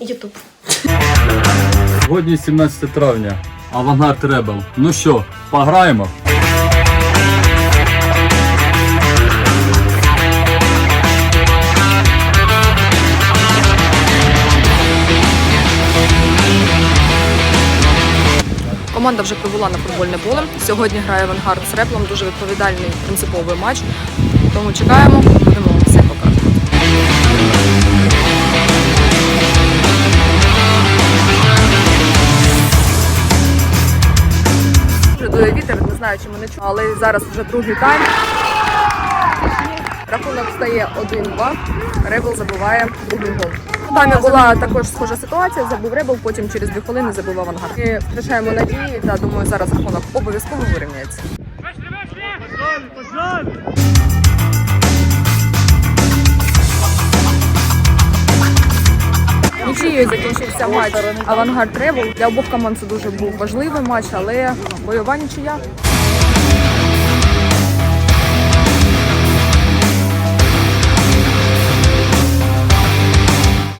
Ютуб. Сьогодні 17 травня. Авангард Ребел. Ну що, пограємо? Команда вже прибула на футбольне поле. Сьогодні грає Авангард з Реплом. Дуже відповідальний принциповий матч. Тому чекаємо, будемо дує вітер, не знаю, чи ми не чуємо, але зараз вже другий тайм. Рахунок стає 1-2. Ребл забиває другий гол. Там була також схожа ситуація. Забув ребл, потім через дві хвилини забив авангард. Ми втрачаємо надії та думаю, зараз рахунок обов'язково вирівняється. Нічиєю закінчився матч Авангард Тревел. Для обох команд це дуже був важливий матч, але бойова нічия.